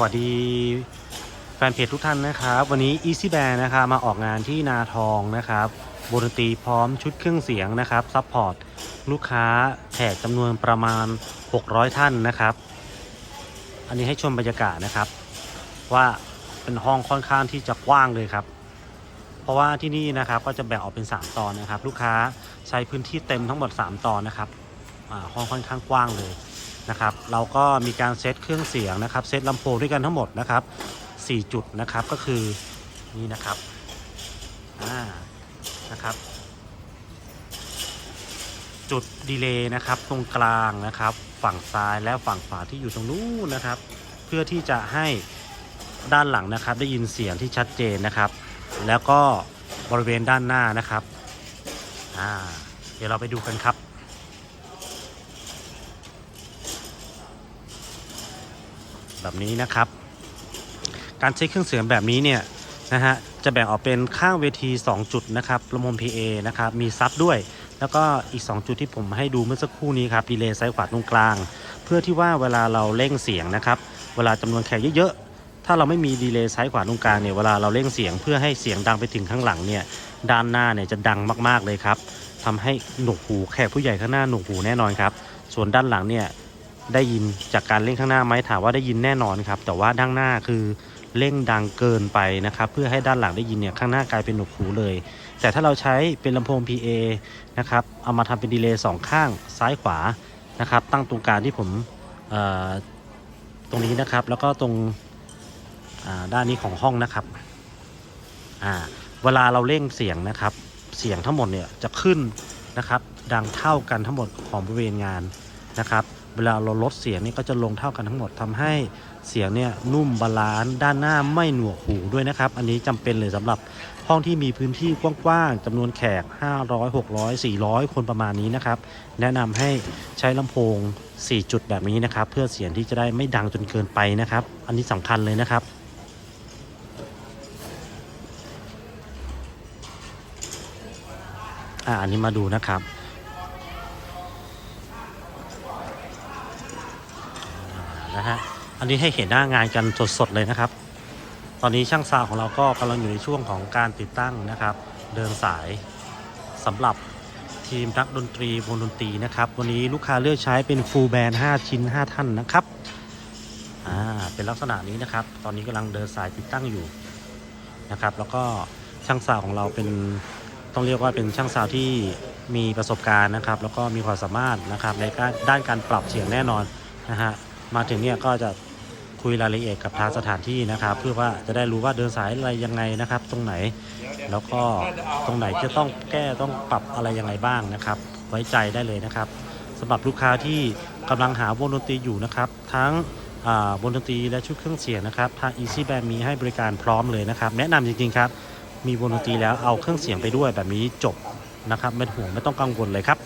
วัสดีแฟนเพจทุกท่านนะครับ วันนี้ Easy Band นะครับมาออกงานที่นาทองนะครับบนตรีพร้อมชุดเครื่องเสียงนะครับซัพพอร์ตลูกค้าแขกจำนวนประมาณ 600 ท่านนะครับ อันนี้ให้ชมบรรยากาศนะครับ ว่าเป็นห้องค่อนข้างที่จะกว้างเลยครับ เพราะว่าที่นี่นะครับก็จะแบ่งออกเป็น 3 ตอนนะครับ ลูกค้าใช้พื้นที่เต็มทั้งหมด 3 ตอนนะครับห้องค่อนข้างกว้างเลย นะครับเราก็มีการเซตเครื่องเสียงนะครับเซตลำโพงด้วยกันทั้งหมดนะครับ 4 จุดนะครับก็คือนี่นะครับอ่านะครับจุดดีเลย์นะครับตรงกลางนะครับ ฝั่งซ้ายและฝั่งขวาที่อยู่ตรงนู้นนะครับ เพื่อที่จะให้ด้านหลังนะครับ ได้ยินเสียงที่ชัดเจนนะครับ แล้วก็บริเวณด้านหน้านะครับอ่าเดี๋ยวเราไปดูกันครับ แบบนี้นะครับ การเช็คเครื่องเสียงแบบนี้เนี่ยนะฮะจะแบ่งออกเป็นข้างเวที 2 จุดนะครับลำโพง PA นะครับมีซับด้วย แล้วก็อีก 2 จุดที่ผมให้ดูเมื่อสักครู่นี้ครับดีเลย์ซ้ายขวาตรงกลาง เพื่อที่ว่าเวลาเราเร่งเสียงนะครับเวลาจำนวนแขกเยอะๆถ้าเราไม่มีดีเลย์ซ้ายขวาตรงกลางเนี่ยเวลาเราเร่งเสียงเพื่อให้เสียงดังไปถึงข้างหลังเนี่ยด้านหน้าเนี่ยจะดังมากๆเลยครับทำให้หนวกหูแขกผู้ใหญ่ข้างหน้าหนวกหูแน่นอนครับส่วนด้านหลังเนี่ย ได้ยินจากการเร่งข้างหน้าไหมถามว่าได้ยินแน่นอนครับ แต่ว่าด้านหน้าคือเร่งดังเกินไปนะครับ เพื่อให้ด้านหลังได้ยินเนี่ยข้างหน้ากลายเป็นหนวกหูเลย แต่ถ้าเราใช้เป็นลำโพง PA นะครับเอามาทำเป็นดีเลย์สองข้างซ้ายขวานะครับ ตั้งตรงกลางที่ผมตรงนี้นะครับ แล้วก็ตรงด้านนี้ของห้องนะครับเวลาเราเร่งเสียงนะครับ เสียงทั้งหมดเนี่ยจะขึ้นนะครับ ดังเท่ากันทั้งหมดของบริเวณงานนะครับ เวลาเราลดเสียงนี่ก็จะลงเท่ากันทั้งหมดทำให้เสียงเนี่ยนุ่มบาลานซ์ด้านหน้าไม่หนวกหูด้วยนะครับ อันนี้จำเป็นเลยสำหรับห้องที่มีพื้นที่กว้างๆจำนวนแขก 500 600 400 คนประมาณนี้นะครับ แนะนำให้ใช้ลำโพง 4 จุดแบบนี้นะครับ เพื่อเสียงที่จะได้ไม่ดังจนเกินไปนะครับ อันนี้สำคัญเลยนะครับอ่าอันนี้มาดูนะครับ นะฮะ อันนี้ให้เห็นหน้างานกันสดๆเลยนะครับ ตอนนี้ช่างซาวของเราก็กำลังอยู่ในช่วงของการติดตั้งนะครับ เดินสายสำหรับทีมนักดนตรีวงดนตรีนะครับ วันนี้ลูกค้าเลือกใช้เป็นฟูลแบนด์5ชิ้น 5 ท่านนะครับอ่าเป็นลักษณะนี้นะครับ ตอนนี้กำลังเดินสายติดตั้งอยู่นะครับ แล้วก็ช่างซาวของเราเป็นต้องเรียกว่าเป็นช่างซาวที่มีประสบการณ์นะครับ แล้วก็มีความสามารถนะครับในด้านการปรับเสียงแน่นอนนะฮะ มาถึงเนี่ยก็จะคุยรายละเอียดกับทางสถานที่นะครับ เพื่อว่าจะได้รู้ว่าเดินสายอะไรยังไงนะครับ ตรงไหนแล้วก็ตรงไหนจะต้องแก้ต้องปรับอะไรยังไงบ้างนะครับ ไว้ใจได้เลยนะครับสำหรับลูกค้าที่กำลังหาวงดนตรีอยู่นะครับ ทั้งอ่าวงดนตรีและชุดเครื่องเสียงนะครับทาง Easy Band มีให้บริการพร้อมเลยนะครับ แนะนำจริงๆครับ มีวงดนตรีแล้วเอาเครื่องเสียงไปด้วยแบบนี้จบนะครับไม่ห่วงไม่ต้องกังวลเลยครับ